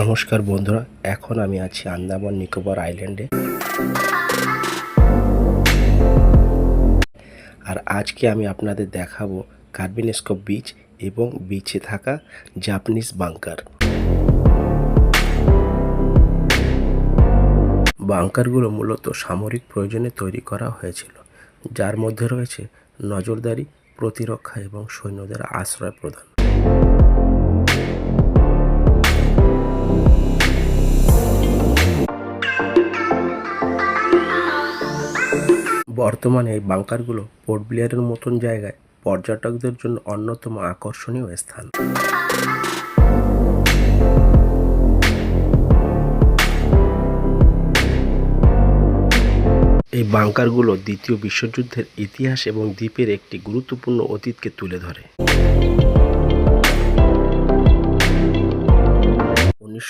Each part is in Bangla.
নমস্কার বন্ধুরা, এখন আমি আছি আন্দামান নিকোবর আইল্যান্ডে। আর আজকে আমি আপনাদের দেখাবো কার্বিনেস্কো বিচ এবং বিচে থাকা জাপানিজ বাংকার। বাংকারগুলো মূলত সামরিক প্রয়োজনে তৈরি করা হয়েছিল, যার মধ্যে রয়েছে নজরদারি, প্রতিরক্ষা এবং সৈন্যদের আশ্রয় প্রদান। বর্তমানে এই বাংকারগুলো পোর্ট ব্লেয়ারের মতন জায়গায় পর্যটকদের জন্য অন্যতম আকর্ষণীয় স্থান। এই বাংকারগুলো দ্বিতীয় বিশ্বযুদ্ধের ইতিহাস এবং দ্বীপের একটি গুরুত্বপূর্ণ অতীতকে তুলে ধরে।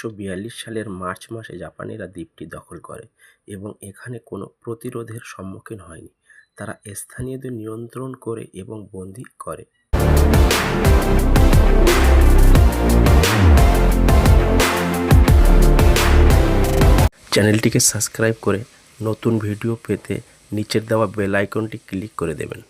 উনিশশো সালের মার্চ মাসে জাপানিরা দ্বীপটি দখল করে এবং এখানে কোনো প্রতিরোধের সম্মুখীন হয়নি। তারা স্থানীয়দের নিয়ন্ত্রণ করে এবং বন্দী করে। চ্যানেলটিকে সাবস্ক্রাইব করে নতুন ভিডিও পেতে নিচের দেওয়া বেল আইকনটি ক্লিক করে দেবেন।